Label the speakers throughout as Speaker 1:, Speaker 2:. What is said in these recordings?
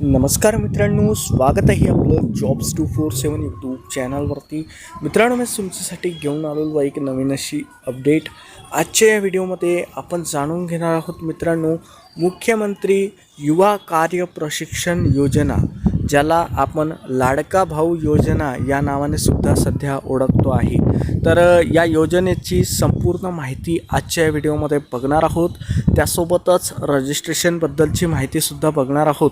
Speaker 1: नमस्कार मित्रांनो स्वागत आहे आपलं jobs two four seven YouTube चॅनलवरती मित्रांनो मी तुमच्यासाठी घेऊन आलेलो एक नवीन अशी अपडेट आजच्या या व्हिडिओमध्ये आपण जाणून घेणार आहोत मित्रांनो मुख्यमंत्री युवा कार्य प्रशिक्षण योजना. ज्याला आपण लाडका भाऊ योजना या नावाने सुद्धा सध्या ओळखतो आहे. तर या योजनेची संपूर्ण माहिती आजच्या या व्हिडिओमध्ये बघणार आहोत. त्यासोबतच रजिस्ट्रेशनबद्दलची माहितीसुद्धा बघणार आहोत.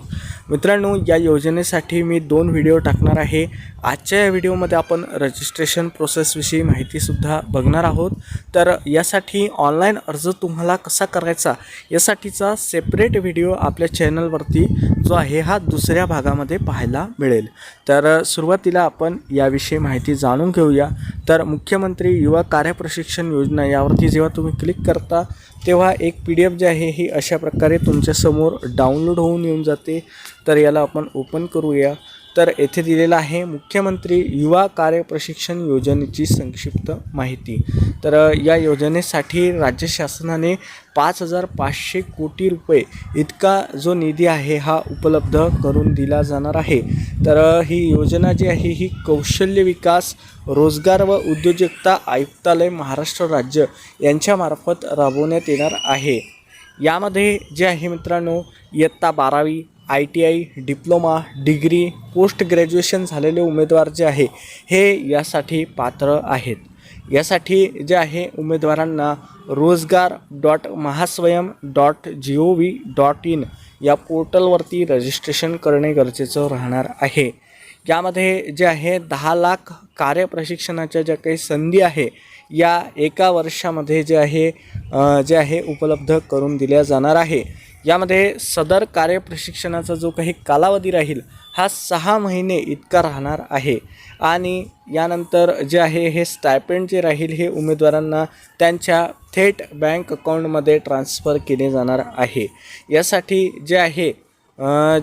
Speaker 1: मित्रांनो या योजनेसाठी मी दोन व्हिडिओ टाकणार आहे. आजच्या या व्हिडिओमध्ये आपण रजिस्ट्रेशन प्रोसेसविषयी माहितीसुद्धा बघणार आहोत. तर यासाठी ऑनलाईन अर्ज तुम्हाला कसा करायचा यासाठीचा सेपरेट व्हिडिओ आपल्या चॅनलवरती जो आहे हा दुसऱ्या भागामध्ये पाहायला मिळेल. तर सुरुवातीला आपण याविषयी माहिती जाणून घेऊया. तर मुख्यमंत्री युवा कार्यप्रशिक्षण योजना यावरती जेव्हा तुम्ही क्लिक करता तेव्हा एक पी डी एफ जी आहे ही अशा प्रकारे तुमच्यासमोर डाउनलोड होऊन येऊन जाते. तर याला आपण ओपन करूया. तर येथे दिलेलं आहे मुख्यमंत्री युवा कार्य प्रशिक्षण योजनेची संक्षिप्त माहिती. तर या योजनेसाठी राज्य शासनाने पाच हजार पाचशे कोटी रुपये इतका जो निधी आहे हा उपलब्ध करून दिला जाणार आहे. तर ही योजना जी आहे ही कौशल्य विकास रोजगार व उद्योजकता आयुक्तालय महाराष्ट्र राज्य यांच्यामार्फत राबवण्यात येणार आहे. यामध्ये जे आहे मित्रांनो इयत्ता बारावी I T I diploma degree post graduation झालेले उमेदवार जे आहे हे यासाठी पात्र आहेत. यासाठी जे आहे उमेदवारांना Rojgar dot Mahaswayam dot G O V dot in या पोर्टलवरती रजिस्ट्रेशन करणे गरजेचं राहणार आहे. यामध्ये जे आहे दहा लाख कार्यप्रशिक्षणाच्या ज्या काही संधी आहे या एका वर्षामध्ये जे आहे जे आहे उपलब्ध करून दिल्या जाणार आहे. यामध्ये सदर कार्यप्रशिक्षणाचा जो काही कालावधी राहील हा सहा महिने इतका राहणार आहे. आणि यानंतर जे आहे हे स्टायपेंड जे राहील हे उमेदवारांना त्यांच्या थेट बँक अकाउंटमध्ये ट्रान्स्फर केले जाणार आहे. यासाठी जे आहे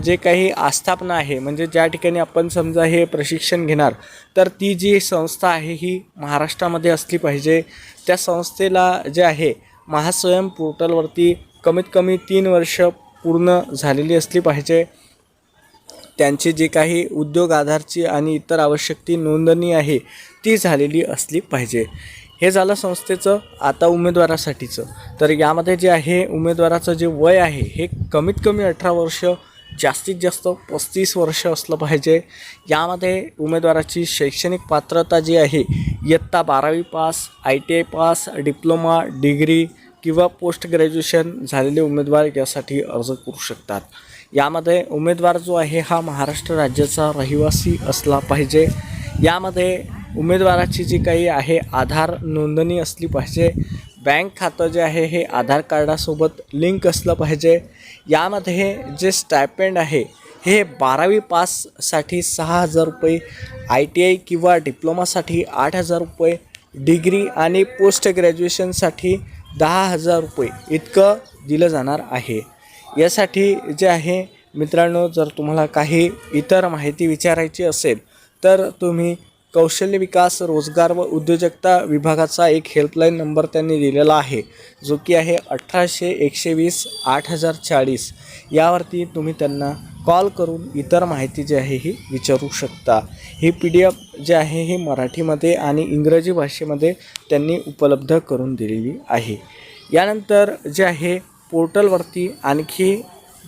Speaker 1: जे काही आस्थापना आहे म्हणजे ज्या ठिकाणी आपण समजा हे प्रशिक्षण घेणार तर ती जी संस्था आहे ही महाराष्ट्रामध्ये असली पाहिजे. त्या संस्थेला जे आहे महास्वयं पोर्टलवरती कमीत कमी तीन वर्ष पूर्ण झालेली असली पाहिजे. त्यांचे जे काही उद्योग आधारची आणि इतर आवश्यक ती नोंदणी आहे ती झालेली असली पाहिजे. हे झालं संस्थेचं आता उमेदवारासाठीचं. तर यामध्ये जे आहे उमेदवाराचं जे वय आहे हे कमीत कमी अठरा वर्ष जास्तीत जास्त पस्तीस वर्ष असलं पाहिजे. यामध्ये उमेदवाराची शैक्षणिक पात्रता जी आहे इयत्ता बारावी pass I T I pass diploma degree किंवा पोस्ट ग्रॅज्युएशन झालेले उमेदवार यासाठी अर्ज करू शकतात. यामध्ये उमेदवार जो आहे हा महाराष्ट्र राज्याचा रहिवासी असला पाहिजे. यामध्ये उमेदवाराची जी काही आहे आधार नोंदणी असली पाहिजे. बँक खातं जे आहे हे आधार कार्डासोबत लिंक असलं पाहिजे. यामध्ये जे स्टायपेंड आहे हे बारावी पाससाठी सहा हजार रुपये आय टी आय किंवा डिप्लोमासाठी आठ हजार रुपये डिग्री आणि पोस्ट ग्रॅज्युएशनसाठी दहा हजार रुपये इतकं दिलं जाणार आहे. यासाठी जे आहे मित्रांनो जर तुम्हाला काही इतर माहिती विचारायची असेल तर तुम्ही कौशल्य विकास रोजगार व उद्योजकता विभागाचा एक हेल्पलाईन नंबर त्यांनी दिलेला आहे जो की आहे अठराशे एकशे वीस आठ हजार चाळीस. यावरती तुम्ही त्यांना कॉल करून इतर माहिती जी आहे ही विचारू शकता. ही पी डी एफ जे आहे ही मराठीमध्ये आणि इंग्रजी भाषेमध्ये त्यांनी उपलब्ध करून दिलेली आहे. यानंतर जे आहे पोर्टलवरती आणखी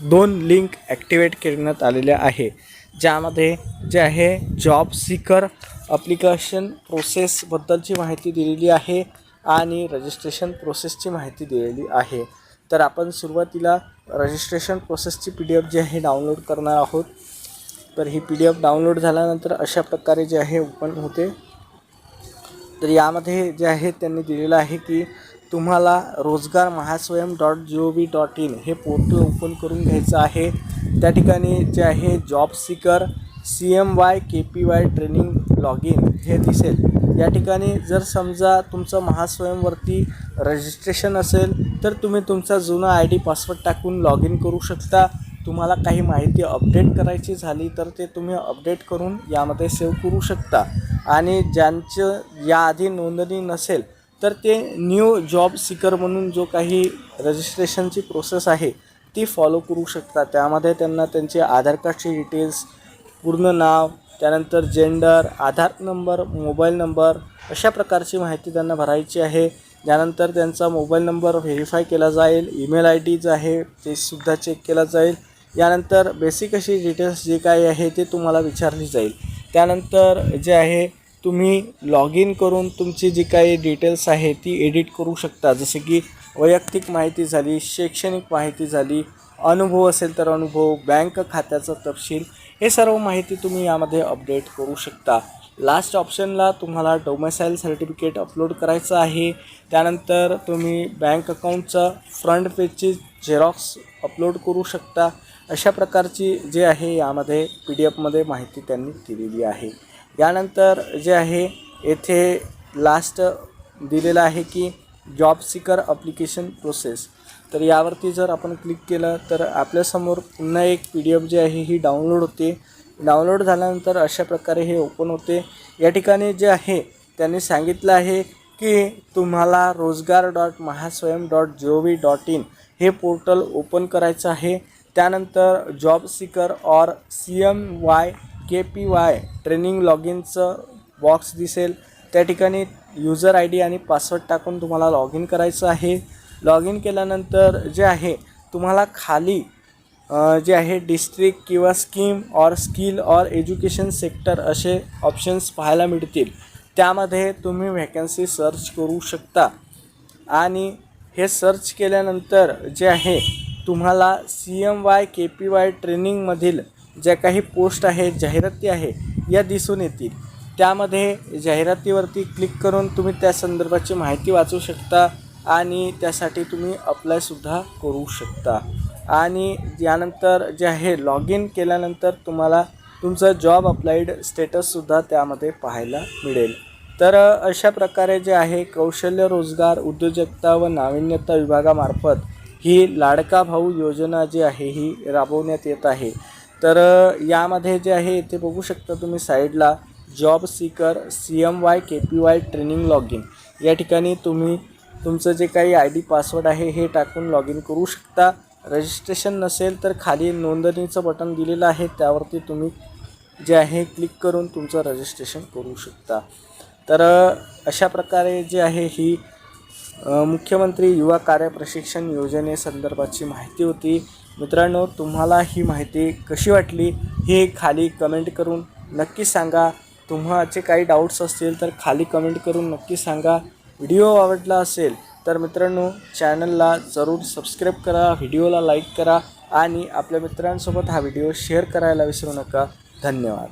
Speaker 1: दोन लिंक ॲक्टिवेट करण्यात आलेल्या आहे. ज्यामध्ये जे आहे जॉब सीकर अप्लिकेशन प्रोसेसबद्दलची माहिती दिलेली आहे आणि रजिस्ट्रेशन प्रोसेसची माहिती दिलेली आहे. तर आपण सुरुवातीला रजिस्ट्रेशन प्रोसेसची पी डी एफ जी आहे डाउनलोड करणार आहोत. तर ही पी डी एफ डाउनलोड झाल्यानंतर अशा प्रकारे जे आहे ओपन होते. तर यामध्ये जे आहे त्यांनी दिलेलं आहे की तुम्हाला Rojgar Mahaswayam dot G O V dot in हे पोर्टल ओपन करून घ्यायचं आहे. त्या ठिकाणी जे आहे job seeker C M Y K P Y training log in हे दिसेल. या ठिकाणी जर समजा तुमचं महास्वयंवरती रजिस्ट्रेशन असेल तर तुम्ही तुमचा जुना आय डी पासवर्ड टाकून लॉग इन करू शकता. तुम्हाला काही माहिती अपडेट करायची झाली तर ते तुम्ही अपडेट करून यामध्ये सेव्ह करू शकता. आणि ज्यांचं याआधी नोंदणी नसेल तर ते न्यू जॉब सीकर म्हणून जो काही रजिस्ट्रेशनची प्रोसेस आहे ती फॉलो करू शकता. त्यामध्ये त्यांना त्यांचे आधार कार्डचे डिटेल्स पूर्ण नाव त्यानंतर gender Aadhaar number mobile number अशा प्रकारची माहिती त्यांना भरायची आहे. त्यानंतर त्यांचा मोबाईल नंबर व्हेरीफाय केला जाईल. ईमेल आय डी जे आहे ते सुद्धा चेक केला जाईल. यानंतर बेसिक अशी डिटेल्स जे काही आहे ते तुम्हाला विचारली जाईल. त्यानंतर जे आहे तुम्ही लॉग इन करून तुमची जी काही डिटेल्स आहे ती एडिट करू शकता. जसे की वैयक्तिक माहिती झाली शैक्षणिक माहिती झाली अनुभव असेल तर अनुभव बँक खात्याचा तपशील हे सर्व माहिती तुम्ही यामध्ये अपडेट करू शकता. लास्ट ऑप्शनला तुम्हाला डोमेसाईल सर्टिफिकेट अपलोड करायचं आहे. त्यानंतर तुम्ही बँक अकाउंटचं फ्रंट पेजची झेरॉक्स अपलोड करू शकता. अशा प्रकारची जे आहे यामध्ये पी डी एफमध्ये माहिती त्यांनी दिलेली आहे. यानंतर जे आहे येथे लास्ट दिलेलं आहे की जॉब सिकर अप्लिकेशन प्रोसेस तर यावरती जर आपण क्लिक केलं तर आपल्यासमोर पुन्हा एक पी डी एफ जी आहे ही डाउनलोड होते. डाउनलोड झाल्यानंतर अशा प्रकारे हे ओपन होते. या ठिकाणी जे आहे त्यांनी सांगितलं आहे की तुम्हाला Rojgar dot Mahaswayam dot G O V dot in हे पोर्टल ओपन करायचं आहे. त्यानंतर job seeker or C M Y K P Y training log इनचं box दिसेल. त्या ठिकाणी युजर आय डी आणि पासवर्ड टाकून तुम्हाला लॉग इन करायचं आहे. लॉग इन केल्यानंतर जे आहे तुम्हाला खाली जे आहे डिस्ट्रिक्ट किंवा scheme or skill or education sector असे ऑप्शन्स पाहायला मिळतील. त्यामध्ये तुम्ही व्हॅकन्सी सर्च करू शकता. आणि हे सर्च केल्यानंतर जे आहे तुम्हाला C M Y K P Y ट्रेनिंगमधील ज्या काही पोस्ट आहेत जाहिराती आहे या दिसून येतील. त्यामध्ये जाहिरातीवरती क्लिक करून तुम्ही त्या संदर्भाची माहिती वाचू शकता. आणि त्यासाठी तुम्ही अप्लायसुद्धा करू शकता. आणि यानंतर जे आहे लॉग इन केल्यानंतर तुम्हाला तुमचं जॉब अप्लाईड स्टेटससुद्धा त्यामध्ये पाहायला मिळेल. तर अशा प्रकारे जे आहे कौशल्य रोजगार उद्योजकता व नाविन्यता विभागामार्फत ही लाडका भाऊ योजना जी आहे ही राबवण्यात येत आहे. तर यामध्ये जे आहे इथे बघू शकता तुम्ही साईडला job seeker C M Y K P Y training log in या ठिकाणी तुम्ही तुमचं जे काही आय डी पासवर्ड आहे हे टाकून लॉग इन करू शकता. रजिस्ट्रेशन नसेल तर खाली नोंदणीचं बटन दिलेलं आहे त्यावरती तुम्ही जे आहे क्लिक करून तुमचं रजिस्ट्रेशन करू शकता. तर अशा प्रकारे जे आहे ही मुख्यमंत्री युवा कार्य प्रशिक्षण योजनेसंदर्भाची माहिती होती. मित्रांनो तुम्हाला ही माहिती कशी वाटली हे खाली कमेंट करून नक्की सांगा. तुम्हाचे काही डाऊट्स असतील तर खाली कमेंट करून नक्की सांगा. व्हिडिओ आवडला असेल तर मित्रांनो चॅनलला जरूर सबस्क्राईब करा व्हिडिओला लाईक करा आणि आपल्या मित्रांसोबत हा व्हिडिओ शेअर करायला विसरू नका. धन्यवाद.